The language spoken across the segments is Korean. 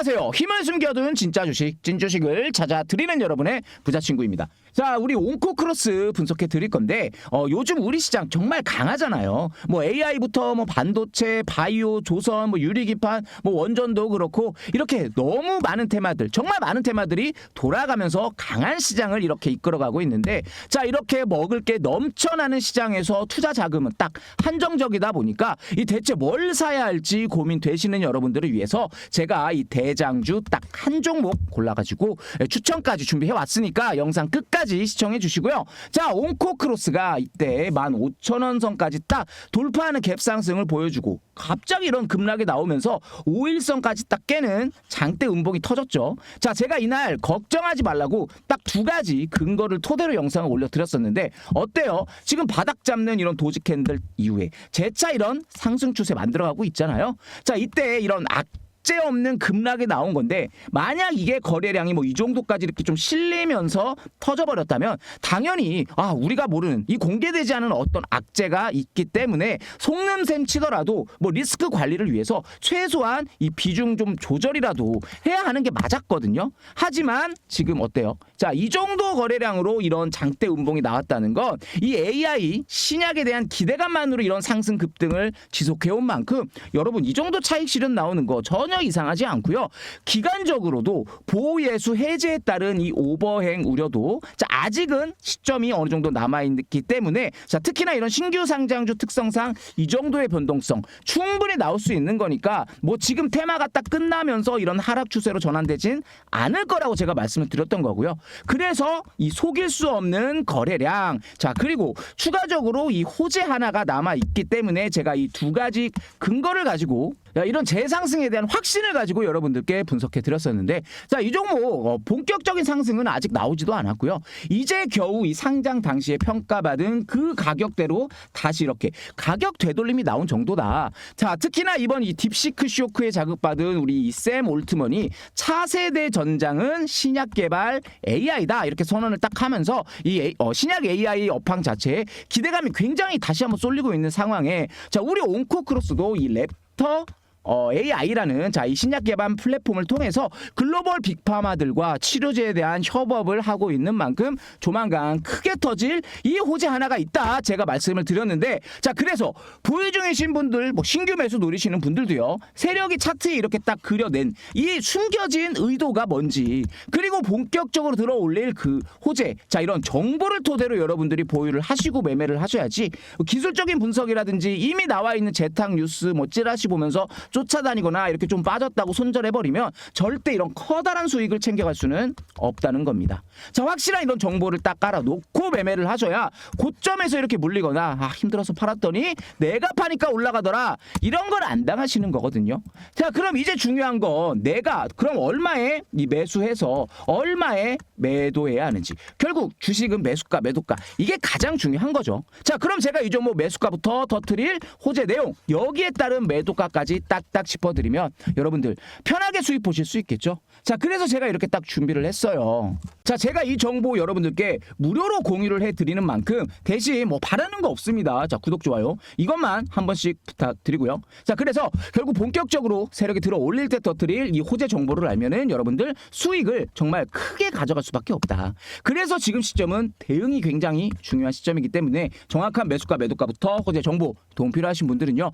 안녕하세요. 힘을 숨겨둔 진짜 주식, 진주식을 찾아 드리는 여러분의 부자 친구입니다. 자, 우리 온코 크로스 분석해 드릴 건데, 어, 요즘 우리 시장 정말 강하잖아요. 뭐 AI부터 뭐 반도체, 바이오, 조선, 뭐 유리기판, 뭐 원전도 그렇고, 이렇게 너무 많은 테마들, 정말 많은 테마들이 돌아가면서 강한 시장을 이렇게 이끌어가고 있는데, 자, 이렇게 먹을 게 넘쳐나는 시장에서 투자 자금은 딱 한정적이다 보니까, 이 대체 뭘 사야 할지 고민되시는 여러분들을 위해서 제가 이 대장주 딱 한 종목 골라가지고 추천까지 준비해 왔으니까 영상 끝까지 시청해 주시고요. 자, 온코 크로스가 이때 15,000원 선까지 딱 돌파하는 갭 상승을 보여주고 갑자기 이런 급락이 나오면서 5일선까지 딱 깨는 장대 음봉이 터졌죠. 자, 제가 이날 걱정하지 말라고 딱 두 가지 근거를 토대로 영상을 올려드렸었는데 어때요? 지금 바닥 잡는 이런 도지 캔들 이후에 재차 이런 상승 추세 만들어가고 있잖아요. 자, 이때 이런 악 악재 없는 급락이 나온 건데 만약 이게 거래량이 뭐 이 정도까지 이렇게 좀 실리면서 터져버렸다면 당연히 아 우리가 모르는 이 공개되지 않은 어떤 악재가 있기 때문에 속는셈 치더라도 뭐 리스크 관리를 위해서 최소한 이 비중 좀 조절이라도 해야 하는 게 맞았거든요. 하지만 지금 어때요? 자 이 정도 거래량으로 이런 장대 음봉이 나왔다는 건 이 AI 신약에 대한 기대감만으로 이런 상승 급등을 지속해온 만큼 여러분 이 정도 차익 실현 나오는 거 전혀 이상하지 않고요. 기간적으로도 보호예수 해제에 따른 이 오버행 우려도 자 아직은 시점이 어느 정도 남아 있기 때문에 자 특히나 이런 신규 상장주 특성상 이 정도의 변동성 충분히 나올 수 있는 거니까 뭐 지금 테마가 딱 끝나면서 이런 하락 추세로 전환되진 않을 거라고 제가 말씀을 드렸던 거고요. 그래서 이 속일 수 없는 거래량 자 그리고 추가적으로 이 호재 하나가 남아 있기 때문에 제가 이 두 가지 근거를 가지고 야, 이런 재상승에 대한 확신을 가지고 여러분들께 분석해 드렸었는데 자 이 종목 어, 본격적인 상승은 아직 나오지도 않았고요. 이제 겨우 이 상장 당시에 평가받은 그 가격대로 다시 이렇게 가격 되돌림이 나온 정도다. 자 특히나 이번 이 딥시크 쇼크에 자극받은 우리 이 샘 올트먼이 차세대 전장은 신약 개발 AI다 이렇게 선언을 딱 하면서 이 어, 신약 AI 업황 자체에 기대감이 굉장히 다시 한번 쏠리고 있는 상황에 자 우리 온코크로스도 이 랩터 어, AI라는 자, 이 신약 개발 플랫폼을 통해서 글로벌 빅파마들과 치료제에 대한 협업을 하고 있는 만큼 조만간 크게 터질 이 호재 하나가 있다. 제가 말씀을 드렸는데 자, 그래서 보유 중이신 분들, 뭐 신규 매수 노리시는 분들도요. 세력이 차트에 이렇게 딱 그려낸 이 숨겨진 의도가 뭔지 그리고 본격적으로 들어 올릴 그 호재 자, 이런 정보를 토대로 여러분들이 보유를 하시고 매매를 하셔야지 기술적인 분석이라든지 이미 나와 있는 재탕 뉴스 뭐 찌라시 보면서 쫓아다니거나 이렇게 좀 빠졌다고 손절해버리면 절대 이런 커다란 수익을 챙겨갈 수는 없다는 겁니다. 자, 확실한 이런 정보를 딱 깔아놓고 매매를 하셔야 고점에서 이렇게 물리거나 아, 힘들어서 팔았더니 내가 파니까 올라가더라 이런 걸 안 당하시는 거거든요. 자, 그럼 이제 중요한 건 내가 그럼 얼마에 이 매수해서 얼마에 매도해야 하는지 결국 주식은 매수가 매도가 이게 가장 중요한 거죠. 자, 그럼 제가 이 종목 매수가부터 터트릴 호재 내용 여기에 따른 매도가까지 딱딱 짚어드리면 여러분들 편하게 수익 보실 수 있겠죠. 자, 그래서 제가 이렇게 딱 준비를 했어요. 자, 제가 이 정보 여러분들께 무료로 공유를 해드리는 만큼 대신 뭐 바라는 거 없습니다. 자, 구독 좋아요 이것만 한 번씩 부탁드리고요. 자, 그래서 결국 본격적으로 세력이 들어 올릴 때 터트릴 이 호재 정보를 알면은 여러분들 수익을 정말 크게 가져갈 수밖에 없다. 그래서 지금 시점은 대응이 굉장히 중요한 시점이기 때문에 정확한 매수가 매도가부터 호재 정보 도움 필요하신 분들은요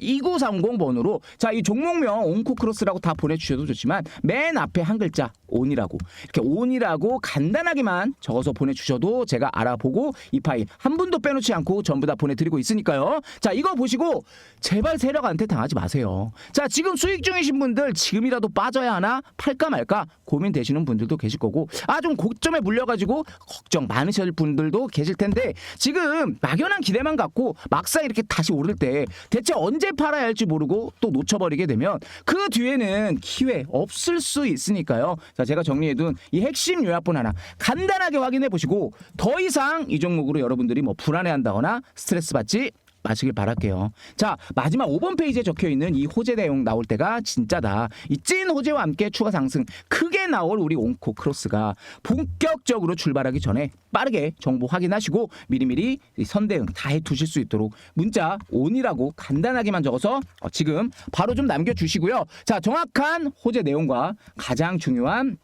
010-5894-2930 번호로 자 이 종목명 온코크로스라고 다 보내주셔도 좋지만 맨 앞에 한 글자 온이라고 이렇게 온이라고 간단하게만 적어서 보내주셔도 제가 알아보고 이 파일 한 분도 빼놓지 않고 전부 다 보내드리고 있으니까요. 자 이거 보시고 제발 세력한테 당하지 마세요. 자 지금 수익 중이신 분들 지금이라도 빠져야 하나 팔까 말까 고민되시는 분들도 계실 거고 아 좀 고점에 물려가지고 걱정 많으실 분들도 계실 텐데 지금 막연한 기대만 갖고 막상 이렇게 다시 오를 때 대체 언제 팔아야 할지 모르고 또 놓쳐버리게 되면 그 뒤에는 기회 없을 수 있으니까요. 자 제가 정리해둔 이 핵심 요약본 하나 간단하게 확인해 보시고 더 이상 이 종목으로 여러분들이 뭐 불안해한다거나 스트레스 받지 마시길 바랄게요. 자, 마지막 5번 페이지에 적혀 있는 이 호재 내용 나올 때가 진짜다. 이 찐 호재와 함께 추가 상승 크게 나올 우리 온코 크로스가 본격적으로 출발하기 전에 빠르게 정보 확인하시고 미리미리 이 선대응 다 해두실 수 있도록 문자 온이라고 간단하게만 적어서 어, 지금 바로 좀 남겨주시고요. 자, 정확한 호재 내용과 가장 중요한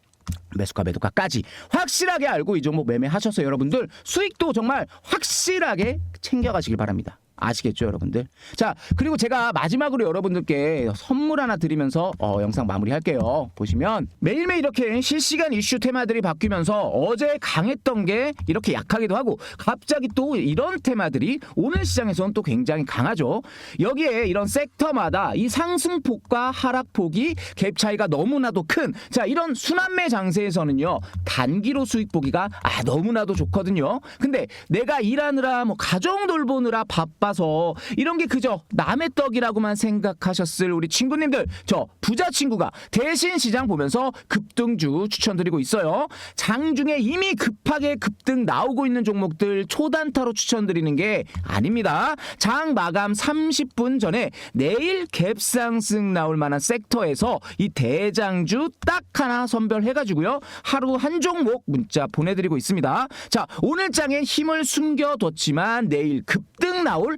매수가 매도가까지 확실하게 알고 이 종목 매매하셔서 여러분들 수익도 정말 확실하게 챙겨가시길 바랍니다. 아시겠죠, 여러분들? 자, 그리고 제가 마지막으로 여러분들께 선물 하나 드리면서 어, 영상 마무리할게요. 보시면 매일매일 이렇게 실시간 이슈 테마들이 바뀌면서 어제 강했던 게 이렇게 약하기도 하고 갑자기 또 이런 테마들이 오늘 시장에서는 또 굉장히 강하죠. 여기에 이런 섹터마다 이 상승폭과 하락폭이 갭 차이가 너무나도 큰 자, 이런 순환매 장세에서는요. 단기로 수익 보기가 아, 너무나도 좋거든요. 근데 내가 일하느라 뭐 가정 돌보느라 바빠 서 이런 게 그저 남의 떡이라고만 생각하셨을 우리 친구님들 저 부자 친구가 대신 시장 보면서 급등주 추천드리고 있어요. 장 중에 이미 급하게 급등 나오고 있는 종목들 초단타로 추천드리는 게 아닙니다. 장 마감 30분 전에 내일 갭상승 나올 만한 섹터에서 이 대장주 딱 하나 선별해가지고요. 하루 한 종목 문자 보내드리고 있습니다. 자, 오늘 장에 힘을 숨겨뒀지만 내일 급 등 나올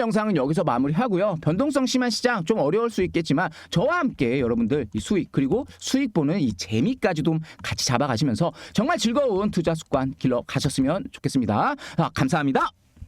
영상은 여기서 마무리하고요. 변동성 심한 시장 좀 어려울 수 있겠지만 저와 함께 여러분들 이 수익 그리고 수익 보는 이 재미까지도 같이 잡아가시면서 정말 즐거운 투자 습관 길러 가셨으면 좋겠습니다. 아, 감사합니다.